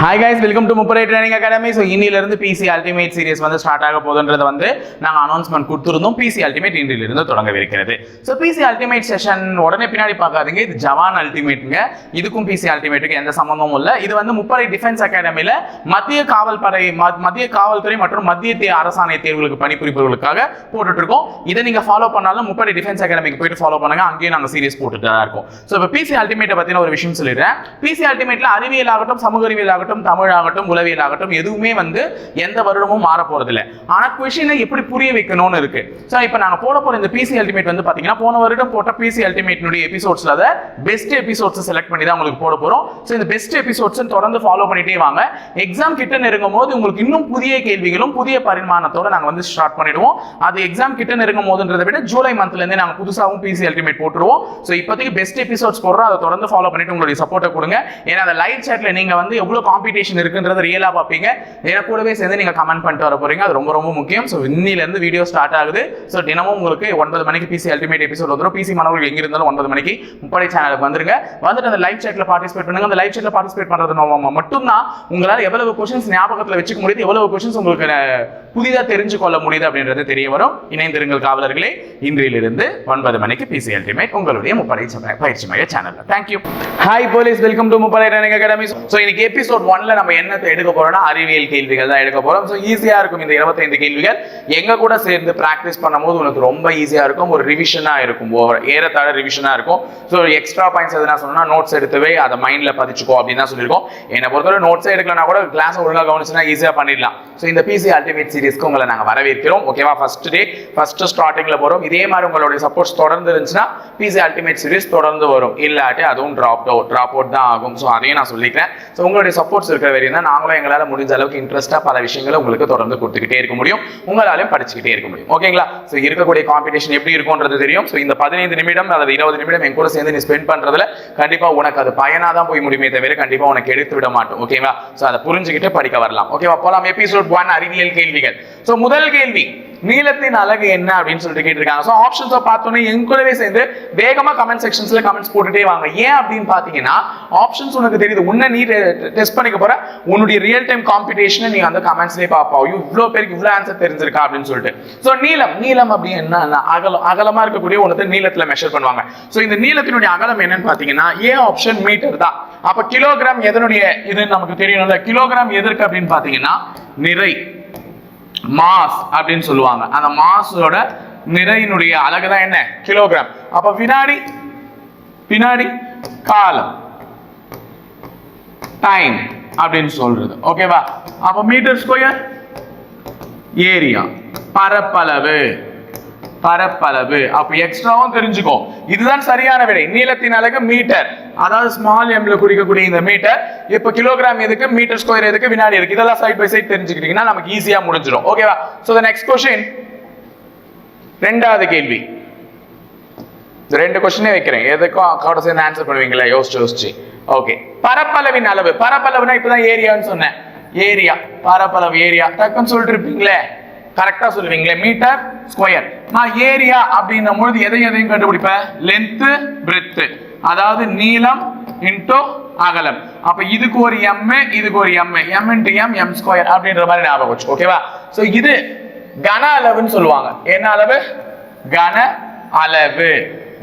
Hi guys welcome to Muppadai training academy so இன்னிலிருந்து PC ultimate series வந்து start ஆக போகுதுன்றதை வந்து நாங்கள் அனௌன்ஸ்மெண்ட் கொடுத்துருந்தோம். பிசி அல்டிமேட் இன்றிலிருந்து தொடங்கவிருக்கிறது. ஸோ பிசி அல்டிமேட் செஷன் உடனே பின்னாடி பார்க்காதீங்க. இது ஜவான் அல்டிமேட்டுங்க இதுக்கும் பிசி அல்டிமேட்டுக்கு எந்த சம்மந்தமும் இல்லை. இது வந்து முப்பரை டிஃபென்ஸ் அகாடமியில் மத்திய காவல் படை ம- மத்திய காவல்துறை மற்றும் மத்திய தே- அரசாணை தேர்வுகளுக்கு பணிபுரிபவர்களுக்காக போட்டுட்டு இருக்கோம் இதை நீங்கள் ஃபாலோ பண்ணாலும் முப்பரை டிஃபென்ஸ் அகாடமிக்கு போயிட்டு ஃபாலோ பண்ணுங்க. அங்கேயும் நாங்கள் சீரிஸ் போட்டுட்டு தான் இருக்கோம். ஸோ இப்போ பிசி அல்டிமேட்டை பற்றின ஒரு விஷயம் சொல்லிடுறேன். பிசி அல்டிமேட்டில் அறிவியல் ஆகட்டும் சமூக அறிவியல் ஆகட்டும் ஆகட்டும் உளவியல் ஆகட்டும் எதுவுமே வந்து எந்த வருடமும் மாற போறதில்ல ஆனால் கொஷினை எப்படி புரிய வைக்கணும்னு இருக்கு. ஸோ இப்போ நாங்கள் போட போற இந்த பிசி அல்டிமேட் வந்து பார்த்தீங்கன்னா போன வருடம் போட்ட பிசி அல்டிமேட்னுடைய எபிசோட்ஸ்ல அதை பெஸ்ட் எபிசோட்ஸ் செலக்ட் பண்ணி தான் உங்களுக்கு போட போறோம். ஸோ இந்த பெஸ்ட் எபிசோட்ஸ் தொடர்ந்து ஃபாலோ பண்ணிட்டே வாங்க. எக்ஸாம் கிட்ட நெருங்கும் போது உங்களுக்கு இன்னும் புதிய கேள்விகளும் புதிய பரிமாணத்தோட நாங்கள் வந்து ஸ்டார்ட் பண்ணிடுவோம். அது எக்ஸாம் கிட்ட நெருங்கும் போதுன்றதை விட ஜூலை மந்த்ல நாங்கள் புதுசாகவும் பிசி அல்டிமேட் போட்டுருவோம். ஸோ இப்போதைக்கு பெஸ்ட் எபிசோட்ஸ் போடுறோம். அதை தொடர்ந்து ஃபாலோ பண்ணிட்டு உங்களுடைய சப்போர்ட்டை கொடுங்க. ஏன்னா அந்த லைவ் சேட்ல நீங்க வந்து எவ்வளவு காம்படிஷன் இருக்குன்றத ரியலா பார்ப்பீங்க. ஏன்னா கூடவே சேர்ந்து நீங்க கமெண்ட் பண்ணிட்டு வர போறீங்க. அது ரொம்ப ரொம்ப முக்கியம். ஸோ இன்னில இருந்து வீடியோ ஸ்டார்ட் ஆகுது. ஸோ தினமும் உங்களுக்கு ஒன்பது மணிக்கு பிசி அல்டிமேட் எபிசோட் வந்துடும் பிசி மாணவர்கள் எங்க இருந்தாலும் ஒன்பது மணிக்கு முப்படை சேனலுக்கு வந்துருங்க. வந்துட்டு அந்த லைவ் சேட்ல பார்ட்டிசிபேட் பண்ணுங்க. அந்த லைவ் சேட்ல பார்ட்டிசிபேட் பண்றது மூலமா மட்டும்தான் உங்களால எவ்வளவு கொஸ்டின்ஸ் ஞாபகத்துல வச்சுக்க முடியுது எவ்வளவு கொஸ்டின்ஸ் உங்களுக்கு அஹ், புதிதா தெரிஞ்சு கொள்ள முடியுது அப்படின்றது தெரிய வரும். இணைந்திருங்கள் காவலர்களே. இன்றிலிருந்து ஒன்பது மணிக்கு பிசி அல்டிமேட் உங்களுடைய முப்படை பயிற்சி மைய சேனல்ல thank you hi police welcome to Muppadai academy. So இன்னைக்கு எபிசோட் ஒன்ல நம்ம என்ன எடுக்க போறோம்னா அறிவியல் கேள்விகள் தான் எடுக்க போறோம். ஸோ ஈஸியா இருக்கும் இந்த 25 கேள்விகள். எங்க கூட சேர்ந்து பிராக்டிஸ் பண்ணும்போது உனக்கு ரொம்ப ஈஸியா இருக்கும். ஒரு ரிவிஷனா இருக்கும். ஏறத்தாழ ரிவிஷனா இருக்கும். ஸோ எக்ஸ்ட்ரா பாயிண்ட்ஸ் எதுனா சொன்னா நோட்ஸ் எடுத்துவே அதை மைண்ட்ல பதிச்சுக்கோ அப்படின்னு தான் சொல்லியிருக்கோம். என்னை பொறுத்தவரை நோட்ஸே எடுக்கலனா கூட கிளாஸ் ஒழுங்காக கவனிச்சுனா ஈஸியா பண்ணிடலாம். ஸோ இந்த பிசி அல்டிமேட் சீரிஸ்க்கு உங்களை நாங்கள் வரவேற்கிறோம். ஓகேவா ஃபர்ஸ்ட் டே ஃபர்ஸ்ட் ஸ்டார்டிங்ல போறோம். இதே மாதிரி உங்களுடைய சப்போர்ட்ஸ் தொடர்ந்து இருந்துச்சுன்னா பிசி அல்டிமேட் சீரிஸ் தொடர்ந்து வரும். இல்லாட்டி அதுவும் ட்ராப் அவுட் ட்ராப் அவுட் தான் ஆகும். ஸோ அதையும் நான் சொல்லிக்கிறேன். ஸோ உங்களுடைய ஸ்போர்ட்ஸ் இருக்கிற வரையும் தான் நாங்களும் எங்களால் முடிஞ்ச அளவுக்கு இன்ட்ரெஸ்ட்டாக பல விஷயங்களை உங்களுக்கு தொடர்ந்து கொடுத்துக்கிட்டே இருக்க முடியும். உங்களாலையும் படிச்சுக்கிட்டே இருக்க முடியும். ஓகேங்களா? ஸோ இருக்கக்கூடிய காம்படிஷன் எப்படி இருக்கும்ன்றது தெரியும். ஸோ இந்த பதினைந்து நிமிடம் அல்லது இருபது நிமிடம் என் கூட சேர்ந்து நீ ஸ்பெண்ட் பண்றதுல கண்டிப்பா உனக்கு அது பயனாக தான் போய் முடியுமே தவிர கண்டிப்பா உனக்கு எடுத்து விட மாட்டோம். ஓகேவா ஸோ அதை புரிஞ்சுக்கிட்டு படிக்க வரலாம். ஓகேவா? போலாம். எபிசோட் ஒன் அறிவியல் கேள்விகள். ஸோ முதல் கேள்வி. நீளத்தின் அழகு என்ன அப்படின்னு சொல்லிட்டு கேட்டிருக்காங்க. ஸோ ஆப்ஷன்ஸை பார்த்தோன்னே என் கூடவே சேர்ந்து வேகமாக கமெண்ட் செக்ஷன்ஸ்ல கமெண்ட்ஸ் போட்டுட்டே வாங்க. ஏன் அப்படின்னு பார்த்தீங்கன்னா ஆப்ஷன்ஸ் உனக்கு தெரியுது. உன்னை நீ டெஸ்ட் பண்ணிக்க போற உன்னுடைய ரியல் டைம் காம்படிஷனை நீ அந்த கமெண்ட்ஸ்லேயே பார்ப்பா. ஐயோ இவ்வளோ பேருக்கு இவ்வளோ ஆன்சர் தெரிஞ்சிருக்கா அப்படின்னு சொல்லிட்டு. ஸோ நீளம். நீளம் அப்படி என்ன? அகலம் அகலமாக இருக்கக்கூடிய ஒன்றத்தை நீளத்தில் மெஷர் பண்ணுவாங்க. ஸோ இந்த நீளத்தினுடைய அகலம் என்னன்னு பார்த்தீங்கன்னா ஏ ஆப்ஷன் மீட்டர் தான். அப்ப கிலோகிராம் எதனுடைய இதுன்னு நமக்கு தெரியணும்ல? கிலோகிராம் எதற்கு அப்படின்னு பார்த்தீங்கன்னா நிறை. மாஸ் அப்படின்னு சொல்லுவாங்க. அந்த மாஸோட நிறையினுடைய அழகு தான் என்ன? கிலோகிராம் அப்ப வினாடி வினாடி காலம். டைம் அப்படின்னு சொல்றது. ஓகேவா அப்ப மீட்டர் ஸ்கொயர் ஏரியா. பரப்பளவு. பரப்பளவு. அப்ப எக்ஸ்ட்ராவும் தெரிஞ்சுக்கோ. இதுதான் சரியான விடை நீளத்தின் அழகு மீட்டர். அதாவது ஸ்மால் எம்ல குறிக்கக்கூடிய இந்த மீட்டர். இப்ப கிலோகிராம் எதுக்கு? மீட்டர் ஸ்கொயர் எதுக்கு? வினாடி இருக்கு இதெல்லாம் சைட் பை சைட் தெரிஞ்சுக்கிட்டீங்கன்னா நமக்கு ஈஸியா முடிஞ்சிடும். ஓகேவா சோ த நெக்ஸ்ட் கொஸ்டின் ரெண்டாவது கேள்வி. இந்த ரெண்டு கொஸ்டினே வைக்கிறேன். எதுக்கும் அக்கௌண்ட் சேர்ந்து ஆன்சர் பண்ணுவீங்களா? யோசிச்சு யோசிச்சு. ஓகே பரப்பளவின் அளவு. பரப்பளவுனா இப்பதான் ஏரியான்னு சொன்னேன். ஏரியா பரப்பளவு ஏரியா டக்குன்னு சொல்லிட்டு இருப்பீங்களே. கரெக்டா சொல்லுவீங்களே மீட்டர் ஸ்கொயர் நான் ஏரியா அப்படின்னும் பொழுது எதை எதையும் கண்டுபிடிப்பேன்? லென்த்து பிரெத் அதாவது நீளம் இன்டோ அகலம். அப்ப இதுக்கு ஒரு எம் இதுக்கு ஒரு M M into M M square அப்படின்ற மாதிரி ஞாபகம் வச்சு ஓகேவா சோ இது கன அளவுன்னு சொல்லுவாங்க. என்ன அளவு? கன அளவு.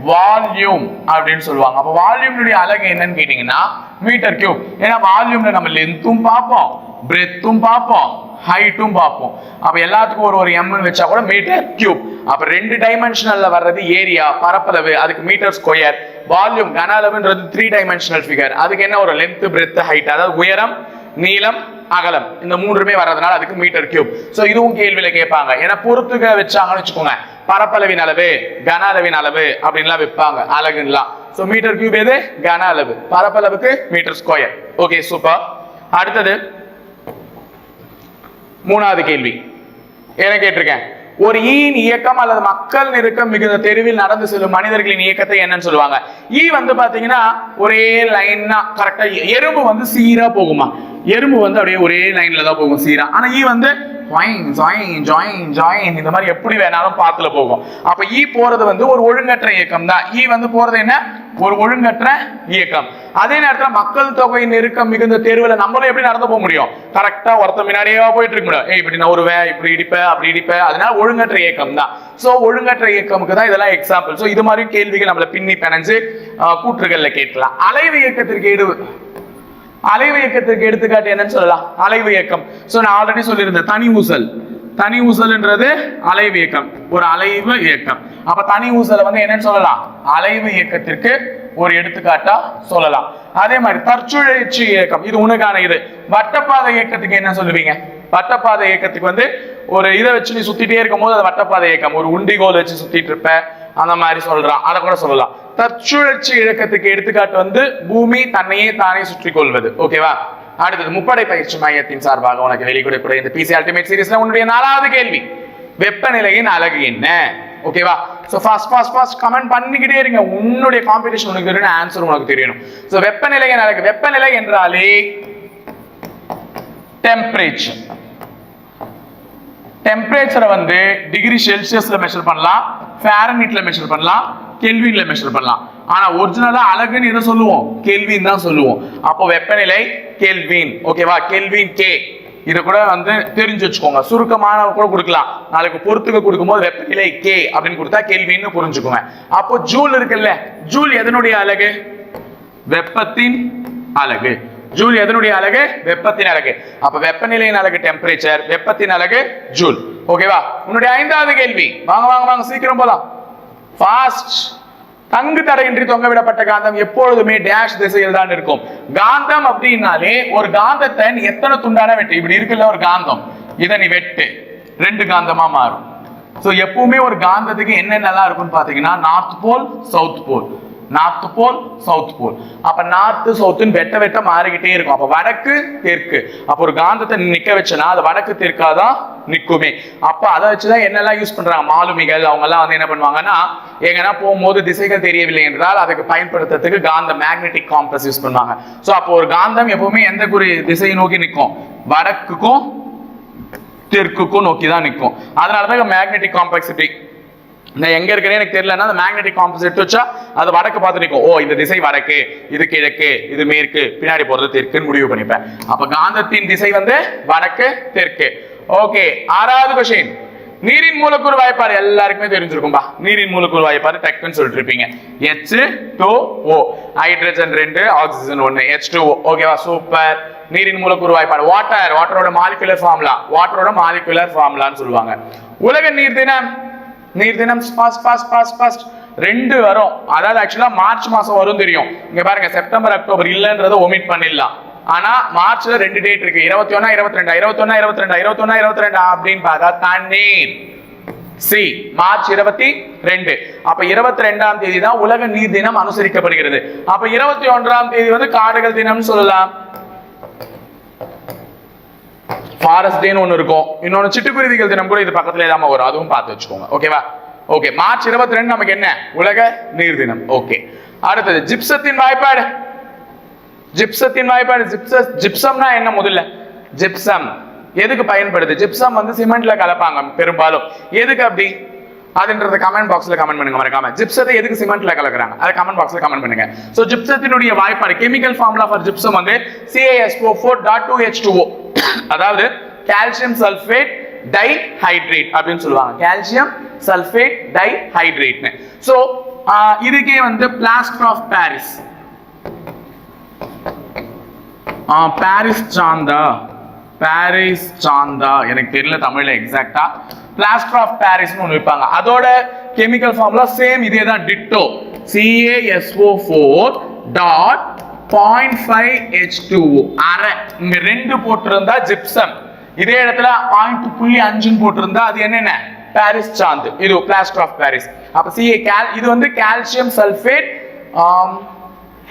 வால்யூம் அப்படின்னு சொல்லுவாங்க. அப்ப வால்யூம்னுடைய அழகு என்னன்னு கேட்டீங்கன்னா மீட்டர் கியூப் ஏன்னா வால்யூம்ல நம்ம லென்த்தும் பார்ப்போம் பிரெத்தும் பார்ப்போம் ஹைட்டும் பார்ப்போம். அப்ப எல்லாத்துக்கும் ஒரு ஒரு எம்னு வச்சா கூட மீட்டர் கியூப் அப்ப ரெண்டு டைமென்ஷனல்ல வர்றது ஏரியா பரப்பளவு அதுக்கு மீட்டர் ஸ்கொயர் வால்யூம் கன அளவுன்றது த்ரீ டைமென்ஷனல் ஃபிகர் அதுக்கு என்ன ஒரு லென்த் பிரெத் ஹைட் அதாவது உயரம் நீளம் அகலம். இந்த மூன்றுமே வர்றதுனால அதுக்கு மீட்டர் கியூப் ஸோ இதுவும் கேள்வியில கேட்பாங்க. ஏன்னா பொறுத்துக்க வச்சாங்கன்னு வச்சுக்கோங்க. பரப்பளவின் அளவு கன அளவின் அளவு அப்படின்லாம் வைப்பாங்க அழகுலாம் சோ மீட்டர் கியூப் எது? கன அளவு. பரப்பளவுக்கு மீட்டர் ஸ்கொயர் ஓகே சூப்பர் அடுத்தது மூணாவது கேள்வி. என்ன கேட்டிருக்கேன்? ஒரு ஈயின் இயக்கம் அல்லது மக்கள் நெருக்கம் மிகுந்த தெருவில் நடந்து செல்லும் மனிதர்களின் இயக்கத்தை என்னன்னு சொல்லுவாங்க. ஈ வந்து பாத்தீங்கன்னா ஒரே லைன்னா கரெக்டா எறும்பு வந்து சீரா போகுமா? எறும்பு வந்து அப்படியே ஒரே லைன்ல தான் போகும் சீரா. ஆனா ஈ வந்து ஜாயின் ஜாயின் ஜாயின் ஜாயின் இந்த மாதிரி எப்படி வேணாலும் பாத்துல போகும். அப்ப ஈ போறது வந்து ஒரு ஒழுங்கற்ற இயக்கம் தான் ஈ வந்து போறது என்ன? ஒரு ஒழுங்கற்ற இயக்கம். அதே நேரத்துல மக்கள் தொகை நெருக்கம் மிகுந்த தேர்வுல நம்மளும் எப்படி நடந்து போக முடியும்? கரெக்டா ஒருத்த முன்னாடியே போயிட்டு இருக்க முடியும். ஏ இப்படி நான் ஒருவேன் இப்படி இடிப்பேன் அப்படி இடிப்பேன் அதனால ஒழுங்கற்ற இயக்கம் தான். சோ ஒழுங்கற்ற இயக்கமுக்கு தான் இதெல்லாம் எக்ஸாம்பிள் சோ இது மாதிரி கேள்விகள் நம்மள பின்னி பிணைஞ்சு கூற்றுகளில் கூற்றுகள்ல கேட்கலாம். அலைவு இயக்கத்திற்கு ஈடு அலைவு இயக்கத்திற்கு எடுத்துக்காட்டு என்னன்னு சொல்லலாம். அலைவு இயக்கம். சோ நான் ஆல்ரெடி சொல்லியிருந்தேன் தனி ஊசல். தனி ஊசல்ன்றது அலைவு இயக்கம். ஒரு அலைவு இயக்கம். அப்ப தனி ஊசலை வந்து என்னன்னு சொல்லலாம். அலைவு இயக்கத்திற்கு ஒரு எடுத்துக்காட்டா சொல்லலாம். அதே மாதிரி தற்சுழற்சி இயக்கம் இது உனக்கான இது. வட்டப்பாதை இயக்கத்துக்கு என்ன சொல்லுவீங்க? வட்டப்பாதை இயக்கத்துக்கு வந்து ஒரு இதை வச்சு நீ சுத்திட்டே இருக்கும் போது அது வட்டப்பாதை இயக்கம். ஒரு உண்டிகோல் வச்சு சுத்திட்டு இருப்ப அந்த மாதிரி சொல்றான். அதை கூட சொல்லலாம். தற்சுழற்சி இயக்கத்துக்கு எடுத்துக்காட்டு வந்து பூமி தன்னையே தானே சுற்றி கொள்வது ஓகேவா? அடுத்தது முப்படை பயிற்சி மையத்தின் சார்பாக உனக்கு வெளிக்கூடக்கூடிய இந்த பிசி அல்டிமேட் சீரீஸ்ல உன்னுடைய நாலாவது கேள்வி. வெப்பநிலையின் அழகு என்ன? ஓகேவா so first first first comment பண்ணிக்கிட்டே இருங்க. உன்னுடைய காம்படிஷன் உனக்கு தெரியணும் ஆன்சர் உனக்கு தெரியணும். ஸோ வெப்பநிலை அழகு வெப்பநிலை என்றாலே டெம்பரேச்சர் டெம்பரேச்சரை வந்து டிகிரி செல்சியஸ்ல மெஷர் பண்ணலாம். ஃபாரன்ஹீட்ல மெஷர் பண்ணலாம். கெல்வின்ல மெஷர் பண்ணலாம். ஆனா ஒரிஜினலா அழகுன்னு எதை சொல்லுவோம்? கெல்வின் தான் சொல்லுவோம். அப்போ வெப்பநிலை கெல்வின் ஓகேவா கெல்வின் கே இதை கூட வந்து தெரிஞ்சு வச்சுக்கோங்க. சுருக்கமான கூட கொடுக்கலாம். நாளைக்கு பொறுத்துக்க கொடுக்கும்போது வெப்பநிலை கே அப்படின்னு கொடுத்தா கேள்வின்னு புரிஞ்சுக்கோங்க அப்போ ஜூல் இருக்குல்ல ஜூல் எதனுடைய அழகு வெப்பத்தின் அழகு ஜூல் எதனுடைய அலகு? வெப்பத்தின் அழகு அப்ப வெப்பநிலையின் அழகு டெம்பரேச்சர் வெப்பத்தின் அழகு ஜூல். ஓகேவா உன்னுடைய ஐந்தாவது கேள்வி. வாங்க வாங்க வாங்க சீக்கிரம் போலாம். ஃபாஸ்ட் தங்கு தடையின்றி தொங்க விடப்பட்ட காந்தம் எப்பொழுதுமே டேஷ் திசையில் தான் இருக்கும். காந்தம் அப்படின்னாலே ஒரு காந்தத்தை நீ எத்தனை துண்டான வெட்டு? இப்படி இருக்குல்ல ஒரு காந்தம். இதை நீ வெட்டு. ரெண்டு காந்தமா மாறும். சோ எப்பவுமே ஒரு காந்தத்துக்கு என்னென்னலாம் இருக்கும்னு பாத்தீங்கன்னா north pole south pole north pole south pole அப்ப நார்த்து சவுத்துன்னு வெட்ட வெட்ட மாறிக்கிட்டே இருக்கும். அப்ப வடக்கு தெற்கு. அப்ப ஒரு காந்தத்தை நிக்க வச்சனா அது வடக்கு தெற்காதான் நிக்குமே. அப்ப அதை வச்சுதான் என்னெல்லாம் யூஸ் பண்றாங்க? மாலுமிகள் அவங்க எல்லாம் வந்து என்ன பண்ணுவாங்கன்னா எங்கன்னா போகும்போது திசைகள் தெரியவில்லை என்றால் அதுக்கு பயன்படுத்துறதுக்கு காந்த மேக்னெட்டிக் காம்பஸ் யூஸ் பண்ணுவாங்க. சோ அப்போ ஒரு காந்தம் எப்பவுமே எந்த குறி திசையை நோக்கி நிற்கும்? வடக்குக்கும் தெற்குக்கும் நோக்கி தான் நிற்கும். அதனாலதான் மேக்னெட்டிக் காம்ப்ளெக்சிட்டி நான் எங்க இருக்கிறேன் எனக்கு தெரியலன்னா அந்த மேக்னெட்டிக் காம்பஸ் எடுத்து வச்சா அது வடக்கு பார்த்து நிற்கும் ஓ இந்த திசை வடக்கு இது கிழக்கு இது மேற்கு பின்னாடி போறது தெற்குன்னு முடிவு பண்ணிப்பேன். அப்ப காந்தத்தின் திசை வந்து வடக்கு தெற்கு. ஓகே ஆறாவது கொஸ்டின் நீரின் மூலக்கூறு வாய்ப்பாடு எல்லாருக்குமே தெரிஞ்சிருக்கும்பா நீரின் மூலக்கூறு வாய்ப்பாடு டக்குன்னு சொல்லிட்டு இருப்பீங்க. எச் டூ ஓ ஹைட்ரஜன் ரெண்டு ஆக்சிஜன் ஒன்னு. எச் டூ ஓகேவா சூப்பர் நீரின் மூலக்கூறு வாய்ப்பாடு. வாட்டர் வாட்டரோட மாலிகுலர் ஃபார்முலா வாட்டரோட மாலிகுலர் ஃபார்முலான்னு சொல்லுவாங்க. உலக நீர் தினம் நீர் தினம் ஃபாஸ்ட் ஃபாஸ்ட் ஃபாஸ்ட் ஃபாஸ்ட் ரெண்டு வரும். அதாவது ஆக்சுவலா மார்ச் மாசம் வரும் தெரியும். இங்க பாருங்க செப்டம்பர் அக்டோபர் இல்லைன்றதை ஒமிட் பண்ணிடலாம். ஆனா மார்ச்ல ரெண்டு டேட் இருக்கு. இருபத்தி ஒன்னா இருபத்தி ரெண்டா இருபத்தி ஒன்னா இருபத்தி ரெண்டா இருபத்தி ஒன்னா இருபத்தி ரெண்டா அப்படின்னு பார்த்தா தண்ணீர். சி மார்ச் இருபத்தி ரெண்டு. அப்ப இருபத்தி ரெண்டாம் தேதி தான் உலக நீர் தினம் அனுசரிக்கப்படுகிறது. அப்ப இருபத்தி ஒன்றாம் தேதி வந்து காடுகள் தினம்னு சொல்லலாம். ஃபாரஸ்ட் டேன்னு ஒன்று இருக்கும். இன்னொன்று சிட்டுக்குருவிகள் தினம் கூட இது பக்கத்துல இல்லாமல் வரும். அதுவும் பார்த்து வச்சுக்கோங்க. ஓகேவா ஓகே மார்ச் இருபத்தி ரெண்டு நமக்கு என்ன? உலக நீர் தினம் ஓகே அடுத்தது ஜிப்சத்தின் வாய்ப்பாடு. ஜிப்சத்தின் வாய்ப்பாடு ஜிப்சஸ் ஜிப்சம்னா என்ன முதல்ல? ஜிப்சம். எதுக்கு பயன்படுது? ஜிப்சம் வந்து சிமெண்ட்ல கலப்பாங்க பெரும்பாலும். எதுக்கு அப்படி? அதுன்றத கமெண்ட் பாக்ஸ்ல கமெண்ட் பண்ணுங்க. மறக்காம. ஜிப்சத்தை எதுக்கு சிமெண்ட்ல கலக்குறாங்க? அதை கமெண்ட் பாக்ஸ்ல கமெண்ட் பண்ணுங்க. சோ ஜிப்சத்தினுடைய வாய்ப்பாடு கெமிக்கல் ஃபார்முலா ஃபார் ஜிப்சம் வந்து CaSO4 dot two H two O அதாவது கால்சியம் சல்ஃபேட் டை ஹைட்ரேட் அப்படின்னு சொல்லுவாங்க. கால்சியம் சல்ஃபேட் டை ஹைட்ரேட்னு ஸோ இதுக்கே வந்து பிளாஸ்டர் ஆஃப் பாரிஸ் பாரிஸ் சாந்தா பாரிஸ் சாந்தா எனக்கு தெரியல தமிழ்ல எக்ஸாக்டா பிளாஸ்டர் ஆஃப் பாரிஸ்னு ஒன்று வைப்பாங்க. அதோட கெமிக்கல் ஃபார்முலா சேம் இதே தான் ditto CASO four dot point five H two அரை. இங்க ரெண்டு போட்டிருந்தா ஜிப்சம் இதே இடத்துல பாயிண்ட் புள்ளி அஞ்சுன்னு போட்டிருந்தா அது என்னென்ன? பாரிஸ் சாந்து. இது பிளாஸ்டர் ஆஃப் பாரிஸ் அப்ப சிஏ கேல் இது வந்து கால்சியம் சல்ஃபேட்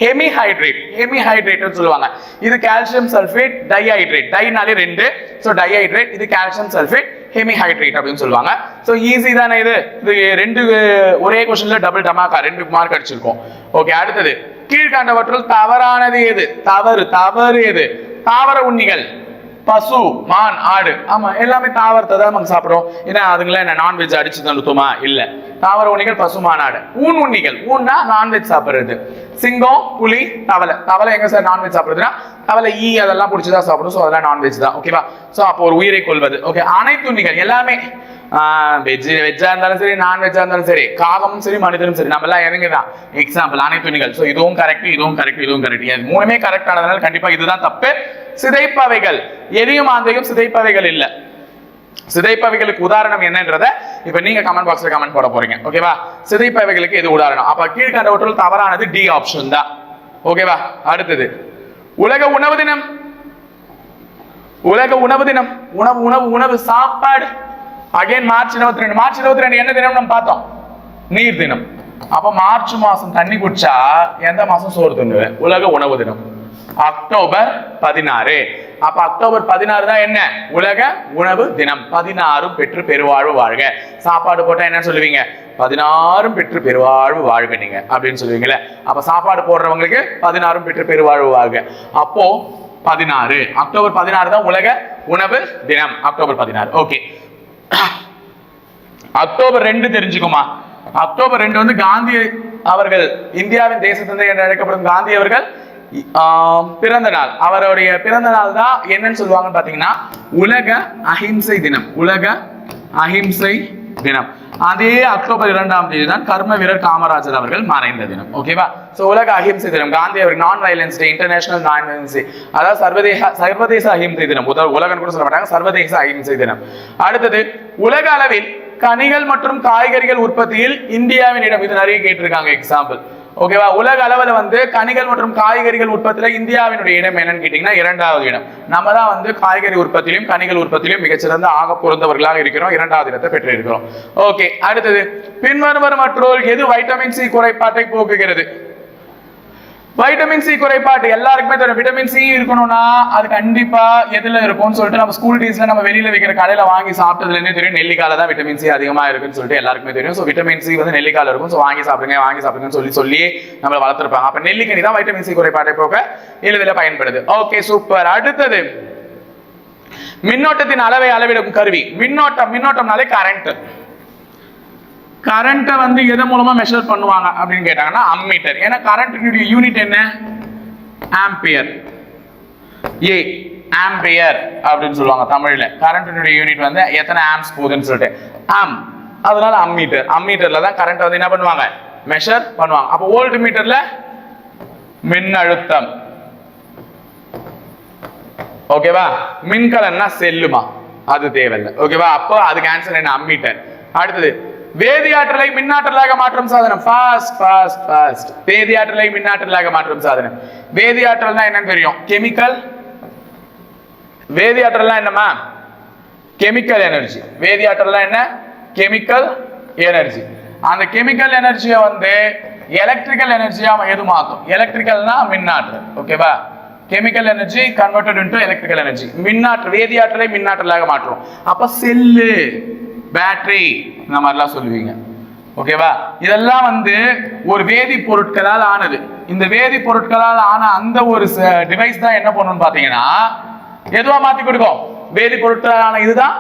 ஹெமிஹைட்ரேட் ஹெமிஹைட்ரேட்னு சொல்லுவாங்க. இது கால்சியம் சல்ஃபேட் டைஹைட்ரேட் டைனாலே ரெண்டு. ஸோ டைஹைட்ரேட் இது கால்சியம் சல்ஃபேட் ஹெமிஹைட்ரேட் அப்படின்னு சொல்லுவாங்க. ஸோ ஈஸி தானே இது? இது ரெண்டு ஒரே கொஸ்டின்ல டபுள் டமாக்கா ரெண்டு மார்க் அடிச்சிருக்கோம். ஓகே அடுத்தது. கீழ்காண்டவற்றுள் தவறானது எது? தவறு. தவறு எது? தாவர உண்ணிகள். பசு மான் ஆடு. ஆமா எல்லாமே தாவரத்தை தான் நம்ம சாப்பிடுறோம். ஏன்னா அதுங்கள என்ன நான்வெஜ் அடிச்சு தந்துட்டோமா இல்ல. தாவர உண்ணிகள் பசு மான் ஆடு. ஊன் உண்ணிகள். ஊன்னா நான்வெஜ் சாப்பிடுறது. சிங்கம் புலி தவளை. தவளை எங்க சார் நான்வெஜ் சாப்பிடுறதுன்னா அவளை ஈ அதெல்லாம் பிடிச்சதா சாப்பிடும் ஸோ அதெல்லாம் நான்வெஜ் தான். ஓகேவா ஸோ அப்போ ஒரு உயிரை கொள்வது. ஓகே அனைத்துண்ணிகள் எல்லாமே வெஜ் வெஜ்ஜாக இருந்தாலும் சரி நான்வெஜ்ஜாக இருந்தாலும் சரி காகமும் சரி மனிதனும் சரி நம்ம எல்லாம் இறங்கி தான் எக்ஸாம்பிள் அனைத்துண்ணிகள் ஸோ இதுவும் கரெக்ட் இதுவும் கரெக்ட் இதுவும் கரெக்ட் இது மூணுமே கரெக்ட் ஆனதுனால கண்டிப்பாக இதுதான் தப்பு. சிதைப்பவைகள். எரியும் ஆந்தையும் சிதைப்பவைகள் இல்லை. சிதைப்பவைகளுக்கு உதாரணம் என்னன்றத இப்ப நீங்க கமெண்ட் பாக்ஸ்ல கமெண்ட் போட போறீங்க. ஓகேவா சிதைப்பவைகளுக்கு இது உதாரணம்? அப்ப கீழ்கண்டவற்றில் தவறானது டி ஆப்ஷன் தான். ஓகேவா அடுத்தது உலக உணவு தினம். உலக உணவு தினம். உணவு உணவு உணவு சாப்பாடு. அகைன் மார்ச் இருபத்தி ரெண்டு மார்ச் இருபத்தி ரெண்டு என்ன தினம் நம்ம பார்த்தோம்? நீர் தினம். அப்ப மார்ச் மாசம் தண்ணி குடிச்சா எந்த மாசம் சோறு தின்னுவேன் உலக உணவு தினம். அக்டோபர் பதினாறு. அப்ப அக்டோபர் பதினாறு தான் என்ன? உலக உணவு தினம். பதினாறும் பெற்று பெருவாழ்வு வாழ்க. சாப்பாடு போட்டா என்ன சொல்லுவீங்க? பதினாறும் பெற்று பெருவாழ்வு வாழ்க நீங்க அப்படின்னு சொல்லுவீங்களே அப்ப சாப்பாடு போடுறவங்களுக்கு பதினாறும் பெற்று பெருவாழ்வு வாழ்க. அப்போ பதினாறு. அக்டோபர் பதினாறு தான் உலக உணவு தினம். அக்டோபர் பதினாறு. ஓகே. அக்டோபர் ரெண்டு தெரிஞ்சுக்குமா? அக்டோபர் ரெண்டு வந்து காந்தி அவர்கள் இந்தியாவின் தேச தந்தை என்று அழைக்கப்படும் காந்தி அவர்கள் பிறந்த நாள். அவருடைய பிறந்த நாள் தான் என்னன்னு சொல்லுவாங்கன்னு பாத்தீங்கன்னா உலக அஹிம்சை தினம். உலக அஹிம்சை தினம். அதே அக்டோபர் இரண்டாம் தேதி தான் கர்ம வீரர் காமராஜர் அவர்கள் மறைந்த தினம். ஓகேவா சோ உலக அஹிம்சை தினம். காந்தி அவர் non violence day international non violence அதாவது சர்வதேச சர்வதேச அஹிம்சை தினம். உத- உலகம் கூட சொல்ல மாட்டாங்க. சர்வதேச அஹிம்சை தினம். அடுத்தது உலக அளவில் கனிகள் மற்றும் காய்கறிகள் உற்பத்தியில் இந்தியாவின் இடம் இது நிறைய கேட்டிருக்காங்க எக்ஸாம்பிள் ஓகேவா உலக அளவில் வந்து கனிகள் மற்றும் காய்கறிகள் உற்பத்தியில் இந்தியாவினுடைய இடம் என்னன்னு கேட்டீங்கன்னா இரண்டாவது இடம். நம்ம தான் வந்து காய்கறி உற்பத்தியிலும் கனிகள் உற்பத்தியிலும் மிகச்சிறந்த ஆக பொருந்தவர்களாக இருக்கிறோம். இரண்டாவது இடத்தை பெற்றிருக்கிறோம். ஓகே அடுத்தது பின்வருவனவற்றுள் எது வைட்டமின் சி குறைபாட்டை போக்குகிறது? வைட்டமின் சி குறைபாடு. எல்லாருக்குமே தெரியும். விட்டமின் சி இருக்கணும்னா அது கண்டிப்பா எதுல இருக்கும்னு சொல்லிட்டு நம்ம ஸ்கூல் டேஸ்ல நம்ம வெளியில வைக்கிற கடையில வாங்கி சாப்பிட்டதுல இருந்தே தெரியும். நெல்லிக்கால தான் விட்டமின் சி அதிகமா இருக்குன்னு சொல்லிட்டு எல்லாருக்குமே தெரியும். ஸோ விட்டமின் சி வந்து நெல்லிக்கால இருக்கும். ஸோ வாங்கி சாப்பிடுங்க வாங்கி சாப்பிடுங்கன்னு சொல்லி சொல்லி நம்மள வளர்த்துருப்பாங்க. அப்ப நெல்லிக்கனி தான் வைட்டமின் சி குறைபாட்டை போக எளிதில் பயன்படுது. ஓகே சூப்பர் அடுத்தது. மின்னோட்டத்தின் அளவை அளவிடும் கருவி. மின்னோட்டம் மின்னோட்டம்னாலே கரண்ட் கரண்ட்டை வந்து எது மூலமாக மெஷர் பண்ணுவாங்க அப்படின்னு கேட்டாங்கன்னா அம்மீட்டர் ஏன்னா கரண்ட்டினுடைய யூனிட் என்ன? ஆம்பியர் ஏ ஆம்பியர் அப்படின்னு சொல்லுவாங்க தமிழில். கரண்ட்டினுடைய யூனிட் வந்து எத்தனை ஆம்ஸ் போகுதுன்னு சொல்லிட்டு. ஆம் அதனால அம்மீட்டர் அம்மீட்டர்ல தான் கரண்ட் வந்து என்ன பண்ணுவாங்க? மெஷர் பண்ணுவாங்க. அப்போ வோல்ட் மீட்டர்ல மின்னழுத்தம் ஓகேவா மின்கலன்னா செல்லுமா? அது தேவையில்லை. ஓகேவா அப்போ அதுக்கு ஆன்சர் என்ன? அம்மீட்டர் அடுத்தது வேதியாற்றலை மின்னாற்றலாக மாற்றும் சாதனம். ஃபாஸ்ட் ஃபாஸ்ட் ஃபாஸ்ட் வேதியாற்றலை மின்னாற்றலாக மாற்றும் சாதனம். வேதியாற்றல்னா என்னன்னு தெரியும்? கெமிக்கல் வேதியாற்றல்னா என்னம்மா? கெமிக்கல் எனர்ஜி வேதியாற்றல்னா என்ன? கெமிக்கல் எனர்ஜி அந்த கெமிக்கல் எனர்ஜியை வந்து எலக்ட்ரிக்கல் எனர்ஜியா எது மாற்றும் எலக்ட்ரிக்கல்னா மின்னாற்றல். ஓகேவா chemical energy converted into electrical energy மின்னாற்றல் வேதியாற்றலை மின்னாற்றலாக மாற்றும். அப்ப செல்லு பேட்டரி இந்த மாதிரிலாம் சொல்லுவீங்க. ஓகேவா? இதெல்லாம் வந்து ஒரு வேதி பொருட்களால் ஆனது. இந்த வேதிப்பொருட்களால் ஆன அந்த ஒரு டிவைஸ் தான் என்ன பண்ணுன்னு பார்த்தீங்கன்னா எதுவாக மாற்றி கொடுக்கும்? வேதிப்பொருட்களான இதுதான்.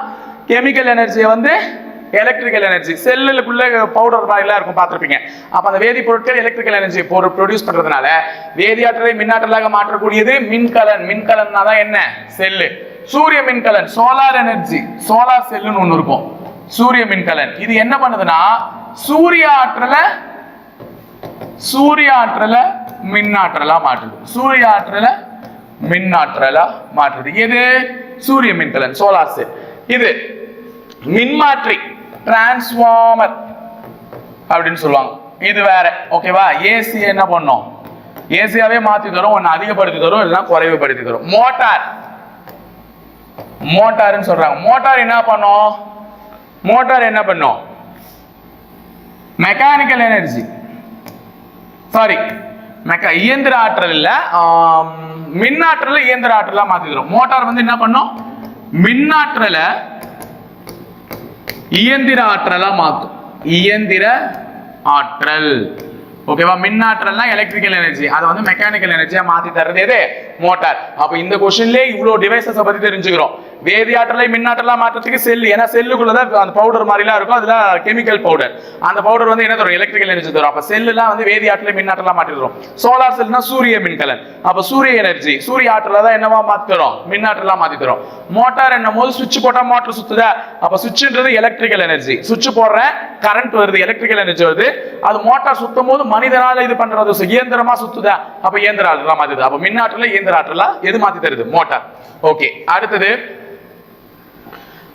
கெமிக்கல் எனர்ஜியை வந்து எலக்ட்ரிக்கல் எனர்ஜி செல்லுக்குள்ள பவுடர் மாதிரிலாம் இருக்கும் பார்த்துருப்பீங்க. அப்போ அந்த வேதி பொருட்கள் எலக்ட்ரிக்கல் எனர்ஜி ப்ரொடியூஸ் பண்ணுறதுனால வேதியாற்றலை மின்னாற்றலாக மாற்றக்கூடியது மின்கலன். மின்கலன்னா தான் என்ன? செல்லு சூரிய மின்கலன் சோலார் எனர்ஜி சோலார் செல்லுன்னு ஒன்று இருக்கும். சூரிய மின்கலன் இது என்ன பண்ணுதுன்னா சூரிய ஆற்றலை சூரிய ஆற்றலை மின்னாற்றலா மாற்றுது. சூரிய ஆற்றலை மின்னாற்றலா மாற்றுது. எது? சூரிய மின்கலன் சோலார் செல். இது மின்மாற்றி டிரான்ஸ்ஃபார்மர் அப்படின்னு சொல்லுவாங்க. இது வேற ஓகேவா ஏசி என்ன பண்ணும்? ஏசியாவே மாத்தி தரும் ஒன்னு அதிகப்படுத்தி தரும் இல்லைன்னா குறைவுபடுத்தி தரும். மோட்டார். மோட்டார்னு சொல்றாங்க. மோட்டார் என்ன பண்ணும்? மோட்டார் என்ன பண்ணும்? மெக்கானிக்கல் எனர்ஜி சாரி மெக்கா இயந்திர ஆற்றல் இல்ல ஆம், இயந்திர ஆற்றலா மாத்தி தரும் மோட்டார் வந்து என்ன பண்ணும்? மின்னாற்றலை இயந்திர ஆற்றலா மாத்தும். இயந்திர ஆற்றல். ஓகேவா மின்னாற்றல்னா எலக்ட்ரிக்கல் எனர்ஜி அதை வந்து மெக்கானிக்கல் எனர்ஜியா மாத்தி தர்றது எது? மோட்டார் அப்ப இந்த கொஸ்டின்லயே இவ்வளவு டிவைசஸ் பத்தி தெரிஞ்சுக்கிறோம். வேதியாற்றலை மின்னாற்றலா மாற்றத்துக்கு செல் ஏன்னா செல்லுக்குள்ளதான் அந்த பவுடர் மாதிரிலாம் இருக்கும். அதுல கெமிக்கல் பவுடர் அந்த பவுடர் வந்து என்ன தரும்? எலக்ட்ரிக்கல் எனர்ஜி தரும். அப்ப செல்லுலாம் வந்து வேதியாற்றலை மின்னாற்றலா மாற்றி தரும் சோலார் செல்னா சூரிய மின்கலன். அப்ப சூரிய எனர்ஜி சூரிய ஆற்றலை தான் என்னவா மாத்தி தரும் மின்னாற்றலா மாத்தி தரும் மோட்டார் என்னும் போது சுவிட்ச் போட்டா மோட்டர் சுத்துதா? அப்ப சுவிட்ச்ன்றது எலக்ட்ரிக்கல் எனர்ஜி சுவிட்ச் போடுற கரண்ட் வருது எலக்ட்ரிக்கல் எனர்ஜி வருது. அது மோட்டார் சுத்தும் போது மனிதனால இது பண்றது. so இயந்திரமா சுத்துதா? அப்ப இயந்திர ஆற்றலா மாத்துது. அப்ப மின்னாற்றல இயந்திர ஆற்றலா எது மாத்தி தருது? மோட்டார் ஓகே அடுத்தது.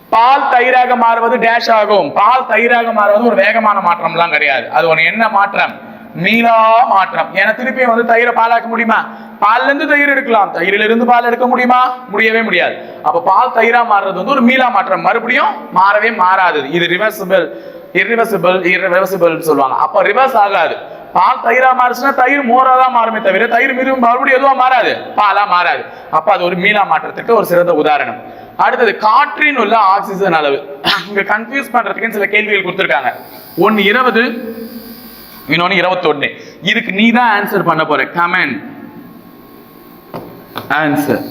பால் தயிராக மாறுவது டேஷ் ஆகும். பால் தயிராக மாறுவது ஒரு வேகமான மாற்றம்லாம் கிடையாது. அது ஒரு என்ன மாற்றம்? மீளா மாற்றம். ஏன்னா திருப்பியும் வந்து தயிரை பாலாக்க முடியுமா? பால்ல இருந்து தயிர் எடுக்கலாம். தயிரில இருந்து பால் எடுக்க முடியுமா? முடியவே முடியாது. அப்ப பால் தயிரா மாறுறது வந்து ஒரு மீளா மாற்றம். மறுபடியும் மாறவே மாறாது. இது ரிவர்சிபிள் இரிவர்சிபிள் இரிவர்சிபிள் சொல்லுவாங்க. அப்ப ரிவர்ஸ் ஆகாது. பால் தயிரா மாறுச்சுன்னா தயிர் மோரா தான் மாறுமே தவிர தயிர் மீதும் மறுபடியும் எதுவா மாறாது? பாலா மாறாது. அப்ப அது ஒரு மீளா மாற்றத்துக்கு ஒரு சிறந்த உதாரணம். அடுத்தது காற்றின் உள்ள ஆக்சிஜன் அளவு. இங்க கன்ஃபியூஸ் பண்றதுக்கு சில கேள்விகள் கொடுத்துருக்காங்க. ஒன்னு இருபது இன்னொன்னு இருபத்தொன்னு. இதுக்கு நீ தான் ஆன்சர் பண்ண போற. கமெண்ட் ஆன்சர்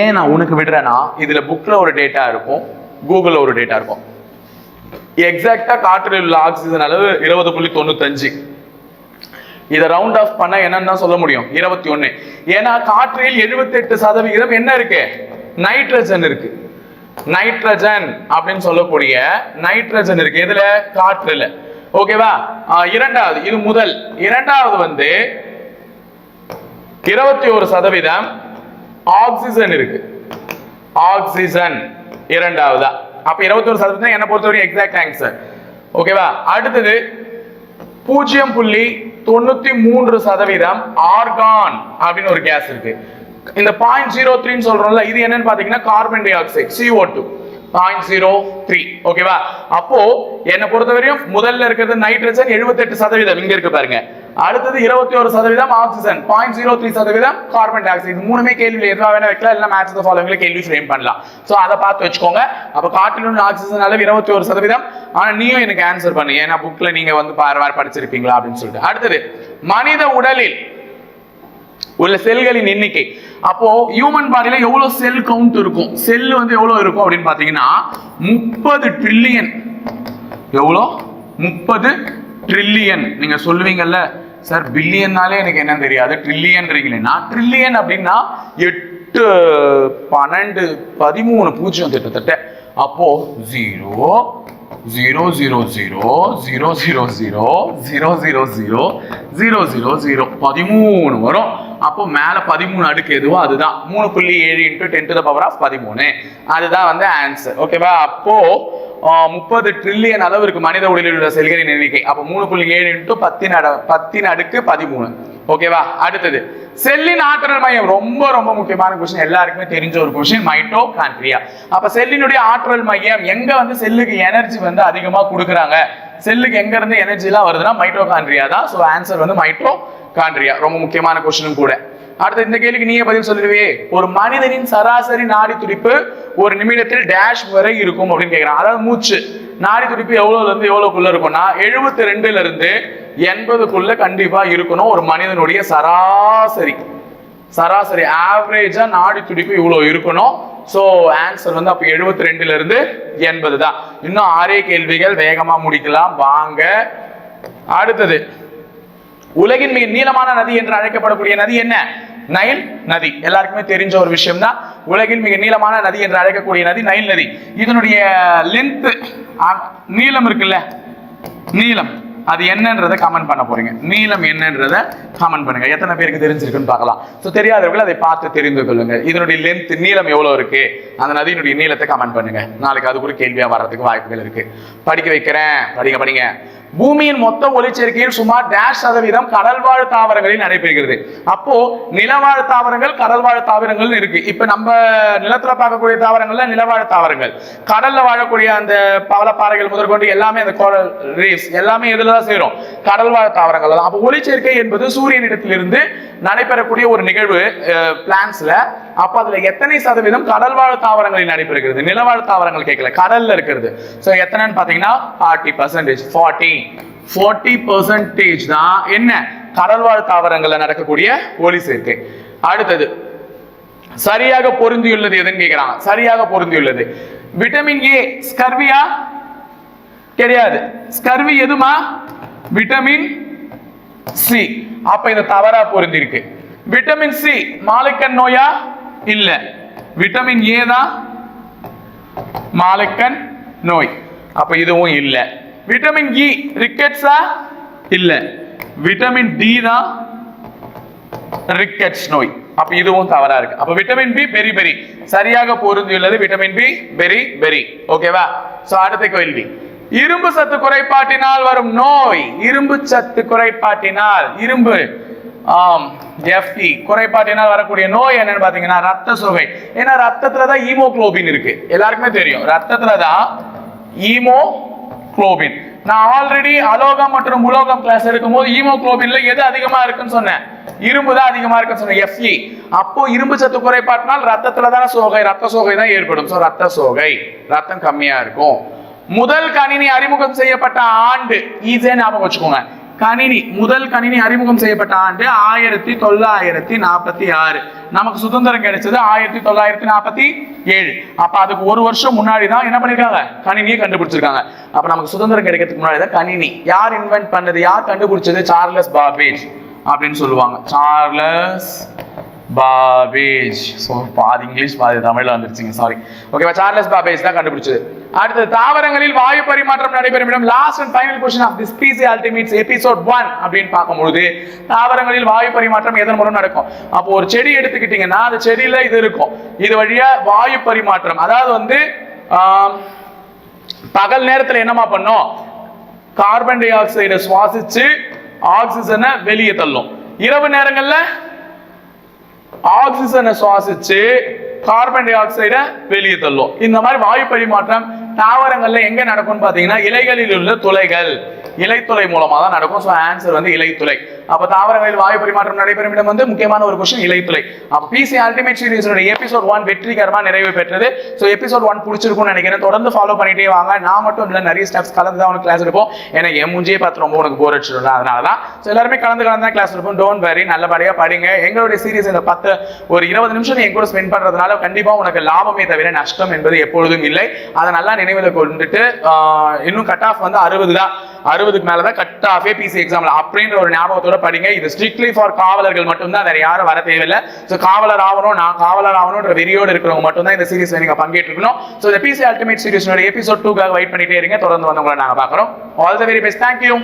ஏன் நான் உனக்கு விடுறேன்னா இதுல புக்ல ஒரு டேட்டா இருக்கும் கூகுள்ல ஒரு டேட்டா இருக்கும். எக்ஸாக்டா காற்றில் உள்ள ஆக்சிஜன் அளவு இருபது புள்ளி தொண்ணூத்தஞ்சு. இதை ரவுண்ட் ஆஃப் பண்ண என்னன்னு தான் சொல்ல முடியும். இருபத்தி ஒண்ணு. ஏன்னா காற்றில் 78% சதவிகிதம் என்ன இருக்கு? நைட்ரஜன் இருக்கு. நைட்ரஜன் அப்படின்னு சொல்லக்கூடிய நைட்ரஜன் இருக்கு. எதுல? காற்றுல. ஓகேவா இரண்டாவது இது முதல். இரண்டாவது வந்து இருபத்தி ஒரு சதவீதம் ஆக்சிஜன் இருக்கு. ஆக்சிஜன் இரண்டாவதா? அப்ப இருபத்தி ஒரு சதவீதம் என்ன பொறுத்தவரைக்கும் எக்ஸாக்ட் ஆன்சர் ஓகேவா அடுத்தது பூஜ்ஜியம் புள்ளி தொண்ணூத்தி மூன்று சதவீதம் ஆர்கான் அப்படின்னு ஒரு கேஸ் இருக்கு. இந்த பாயிண்ட் ஜீரோ த்ரீன்னு சொல்றோம்ல இது என்னன்னு பாத்தீங்கன்னா carbon dioxide CO two point zero three ஓகேவா அப்போ என்னை பொறுத்தவரையும் முதல்ல இருக்கிறது நைட்ரஜன் 78% சதவீதம் இங்க இருக்கு பாருங்க. அடுத்தது இருபத்தி ஒரு சதவீதம் ஆக்சிஜன் பாயிண்ட் ஜீரோ த்ரீ சதவீதம் கார்பன் டை ஆக்சைடு மூணுமே கேள்வியில் எதுவாக வேணா வைக்கலாம் இல்லை மேட்ச் த ஃபாலோவிங்ல கேள்வி ஃப்ரேம் பண்ணலாம். ஸோ அதை பார்த்து வச்சுக்கோங்க. அப்போ காட்டிலுள்ள ஆக்சிஜன் அளவு இருபத்தி ஒரு சதவீதம். ஆனா நீயும் எனக்கு ஆன்சர் பண்ணு. ஏன்னா புக்கில் நீங்க வந்து பார்வார் படிச்சிருப்பீங்களா அப்படின்னு சொல்லிட்டு. அடுத்தது மனித உடலில் உள்ள செல்களின் எண்ணிக்கை. அப்போ ஹியூமன் பாடியில எவ்வளவு செல் கவுண்ட் இருக்கும்? செல் வந்து எவ்வளவு இருக்கும் அப்படின்னு பாத்தீங்கன்னா முப்பது ட்ரில்லியன் எவ்வளோ? முப்பது ட்ரில்லியன் நீங்க சொல்லுவீங்கல்ல? சார் பில்லியன்னாலே எனக்கு என்னன்னு தெரியாது ட்ரில்லியன்றீங்களேன்னா ட்ரில்லியன் அப்படின்னா எட்டு பன்னெண்டு பதிமூணு பூஜ்ஜியம் கிட்டத்தட்ட அப்போ zero zero zero zero zero zero zero zero zero zero zero zero zero பதிமூணு வரும் அப்போ மேல பதிமூணு அடுக்கு எதுவோ அதுதான். மூணு புள்ளி ஏழு into ten to the power of பதிமூணு. அதுதான் வந்து ஆன்சர் ஓகேவா அப்போ முப்பது ட்ரில்லியன் அளவு இருக்கு மனித உடலில் உள்ள செல்களின் எண்ணிக்கை. அப்போ மூணு புள்ளி ஏழு இன்ட்டு பத்தின் அட பத்தின் அடுக்கு பதிமூணு. ஓகேவா அடுத்தது செல்லின் ஆற்றல் மையம். ரொம்ப ரொம்ப முக்கியமான கொஸ்டின் எல்லாருக்குமே தெரிஞ்ச ஒரு கொஸ்டின் மைட்டோகாண்ட்ரியா அப்ப செல்லினுடைய ஆற்றல் மையம் எங்க வந்து செல்லுக்கு எனர்ஜி வந்து அதிகமா கொடுக்குறாங்க? செல்லுக்கு எங்க இருந்து எனர்ஜி எல்லாம் வருதுன்னா மைட்டோகாண்ட்ரியா தான். ஸோ ஆன்சர் வந்து காண்ட்ரியா ரொம்ப முக்கியமான கொஸ்டினும் கூட. அடுத்து இந்த கேள்விக்கு நீயே பதில் சொல்லிடுவே ஒரு மனிதனின் சராசரி நாடி துடிப்பு ஒரு நிமிடத்தில் டேஷ் வரை இருக்கும் அப்படின்னு கேட்கிறான் அதாவது மூச்சு. நாடி துடிப்பு எவ்வளவுல இருந்து எவ்வளவுக்குள்ள இருக்கும்னா எழுபத்தி ரெண்டுல இருந்து எண்பதுக்குள்ள கண்டிப்பா இருக்கணும் ஒரு மனிதனுடைய சராசரி. சராசரி ஆவரேஜா நாடி துடிப்பு இவ்வளவு இருக்கணும். ஸோ ஆன்சர் வந்து அப்போ எழுபத்தி ரெண்டுல இருந்து எண்பது தான். இன்னும் ஆறே கேள்விகள் வேகமா முடிக்கலாம். வாங்க. அடுத்தது. உலகின் மிக நீளமான நதி என்று அழைக்கப்படக்கூடிய நதி என்ன? நைல் நதி. எல்லாருக்குமே தெரிஞ்ச ஒரு விஷயம் தான் உலகின் மிக நீளமான நதி என்று அழைக்கக்கூடிய நதி நைல் நதி. இதனுடைய லென்த் நீளம் இருக்குல்ல? நீளம். அது என்னன்றதை கமெண்ட் பண்ண போறீங்க. நீளம் என்னன்றதை கமெண்ட் பண்ணுங்க. எத்தனை பேருக்கு தெரிஞ்சிருக்குன்னு பார்க்கலாம். ஸோ தெரியாதவர்கள் அதை பார்த்து தெரிந்து கொள்ளுங்க. இதனுடைய லென்த் நீளம் எவ்வளவு இருக்கு? அந்த நதியினுடைய நீளத்தை கமெண்ட் பண்ணுங்க. நாளைக்கு அது கூட கேள்வியா வர்றதுக்கு வாய்ப்புகள் இருக்கு. படிக்க வைக்கிறேன். படிங்க படிங்க. பூமியின் மொத்த ஒளிச்சேர்க்கையில் சுமார் டேஷ் சதவீதம் கடல்வாழ் தாவரங்களில் நடைபெறுகிறது. அப்போ நிலவாழ் தாவரங்கள் கடல்வாழ் தாவரங்கள் இருக்கு. இப்ப நம்ம நிலத்துல பார்க்கக்கூடிய தாவரங்கள்ல நிலவாழ் தாவரங்கள். கடல்ல வாழக்கூடிய அந்த பவளப்பாறைகள் முதற்கொண்டு எல்லாமே அந்த கோரல் ரீஃப்ஸ் எல்லாமே எதுல தான் சேரும் கடல்வாழ் தாவரங்கள். தான் அப்போ ஒளிச்சேர்க்கை என்பது சூரியனிடத்திலிருந்து நடைபெறக்கூடிய ஒரு நிகழ்வு பிளான்ஸ்ல அப்ப அதுல எத்தனை சதவீதம் கடல்வாழ் தாவரங்களில் நடைபெறுகிறது? நிலவாழ் தாவரங்கள் கேட்கல. கடல்ல இருக்கிறது. சோ எத்தனைன்னு பாத்தீங்கன்னா forty percentage forty forty percentage தான் என்ன? கடல்வாழ் தாவரங்கள்ல நடக்கக்கூடிய ஒளி சேர்க்கை. அடுத்தது சரியாக பொருந்தியுள்ளது எதுன்னு கேட்கிறாங்க. சரியாக பொருந்தியுள்ளது. விட்டமின் ஏ ஸ்கர்வியா கிடையாது ஸ்கர்வி எதுமா? விட்டமின் சி அப்ப இது தவறா பொருந்திருக்கு. விட்டமின் சி மாலைக்கண் நோயா? இல்ல. விட்டமின் ஏ தான் மாலைக்கண் நோய். அப்ப இதுவும் இல்ல. விட்டமின் இ ரிக்கெட்ஸா இல்ல. விட்டமின் டி தான் ரிக்கெட்ஸ் நோய். அப்ப இதுவும் தவறா இருக்கு. அப்ப விட்டமின் பி பெரி பெரி சரியாக பொருந்தியுள்ளது. விட்டமின் பி பெரி பெரி ஓகேவா சோ அடுத்த கேள்வி. இரும்பு சத்து குறைபாட்டினால் வரும் நோய். இரும்பு சத்து குறைபாட்டினால் இரும்பு ஆம் எஃப்இ குறைபாட்டினால் வரக்கூடிய நோய் என்னன்னு பாத்தீங்கன்னா ரத்த சோகை. ஏன்னா ரத்தத்துல தான் ஈமோகுளோபின் இருக்கு. எல்லாருக்குமே தெரியும். ரத்தத்துல தான் ஈமோக்ளோபின் நான் ஆல்ரெடி அலோகம் மற்றும் உலோகம் கிளாஸ் இருக்கும்போது ஈமோக்ளோபின்ல எது அதிகமா இருக்குன்னு சொன்னேன். இரும்பு தான் அதிகமா இருக்குன்னு சொன்னேன் எஃப்இ அப்போ இரும்பு சத்து குறைபாட்டினால் ரத்தத்துல தானே சோகை ரத்த சோகை தான் ஏற்படும். ஸோ ரத்த சோகை ரத்தம் கம்மியா இருக்கும். முதல் கணினி அறிமுகம் செய்யப்பட்ட ஆண்டு. ஈஸியா ஞாபகம் வச்சுக்கோங்க. கணினி முதல் கணினி அறிமுகம் செய்யப்பட்ட ஆண்டு ஆயிரத்தி தொள்ளாயிரத்தி நாற்பத்தி ஆறு. நமக்கு சுதந்திரம் கிடைச்சது ஆயிரத்தி தொள்ளாயிரத்தி நாற்பத்தி ஏழு. அப்ப அதுக்கு ஒரு வருஷம் முன்னாடி தான் என்ன பண்ணிருக்காங்க? கணினியை கண்டுபிடிச்சிருக்காங்க. அப்ப நமக்கு சுதந்திரம் கிடைக்கிறதுக்கு முன்னாடி தான் கணினி. யார் இன்வென்ட் பண்ணது? யார் கண்டுபிடிச்சது? சார்லஸ் பாபேஜ் அப்படின்னு சொல்லுவாங்க. Charles Babbage. ஸோ பாதி இங்கிலீஷ் பாதி தமிழ்ல வந்துருச்சுங்க. சாரி ஓகேவா சார்லஸ் பாபேஜ் தான் கண்டுபிடிச்சது. அடுத்து தாவரங்களில் வாயு பரிமாற்றம் நடைபெறும் இடம் last and final question of this PC ultimates episode one அப்படின்னு பார்க்கும்பொழுது தாவரங்களில் வாயு பரிமாற்றம் எதன் மூலம் நடக்கும்? அப்போ ஒரு செடி எடுத்துக்கிட்டீங்கன்னா அந்த செடியில இது இருக்கும். இது வழியா வாயு பரிமாற்றம். அதாவது வந்து பகல் நேரத்துல என்னமா பண்ணும்? கார்பன் டை ஆக்சைடை சுவாசிச்சு ஆக்சிஜனை வெளியே தள்ளும். இரவு நேரங்கள்ல ஆக்சிஜனை சுவாசிச்சு கார்பன் டை ஆக்சைடை வெளியே தள்ளும். இந்த மாதிரி வாயு பரிமாற்றம் தாவரங்கள்ல எங்க நடக்கும்னு பாத்தீங்கன்னா இலைகளில் உள்ள துளைகள் இலைத்துளை மூலமா தான் நடக்கும். ஸோ ஆன்சர் வந்து இலைத்துளை. அப்ப தாவரங்களில் வாயு பரிமாற்றம் நடைபெறும் இடம் வந்து முக்கியமான ஒரு கொஸ்டின் இலைத்துளை. பிசி அல்டிமேட் சீரிஸோட எபிசோட் ஒன் வெற்றிகரமா நிறைவு பெற்றது. ஸோ எபிசோட் ஒன் பிடிச்சிருக்கும்னு நினைக்கிறேன். தொடர்ந்து ஃபாலோ பண்ணிட்டே வாங்க. நான் மட்டும் இல்லை நிறைய ஸ்டெப்ஸ் கலந்து தான் உனக்கு கிளாஸ் எடுப்போம். ஏன்னா என் முஞ்சியே பார்த்து ரொம்ப உனக்கு போர் அடிச்சிடும் அதனால தான் ஸோ எல்லாருமே கலந்து கலந்து தான் கிளாஸ் எடுப்போம். டோன்ட் வரி நல்லபடியா படிங்க. எங்களுடைய சீரீஸ் இந்த பத்து ஒரு இருபது நிமிஷம் நீ என் கூட ஸ்பெண்ட் பண்றதுனால கண்டிப்பா உனக்கு லாபமே தவிர நஷ்டம் என்பது எப்பொழுதும் இல்லை. அதை நல்லா நினைவில் கொண்டுட்டு இன்னும் கட் ஆஃப் வந்து அறுபது தான் அறுபதுக்கு மேல தான் கட் ஆஃபே பிசி எக்ஸாம்ல அப்படின்ற ஒரு ஞாபகத்தோட படிங்க இது ஸ்ட்ரிக்ட்லி ஃபார் காவலர்கள் மட்டும்தான். வேற யாரும் வர தேவையில்லை. ஸோ காவலர் ஆகணும் நான் காவலர் ஆகணும்ன்ற வெறியோடு இருக்கிறவங்க மட்டும்தான் இந்த சீரிஸ்ல நீங்க பங்கேற்றுக்கணும் ஸோ இந்த பிசி அல்டிமேட் சீரிஸோட எபிசோட் டூக்காக வெயிட் பண்ணிட்டே இருங்க. தொடர்ந்து வந்து உங்களை பார்க்குறோம். All the very best thank you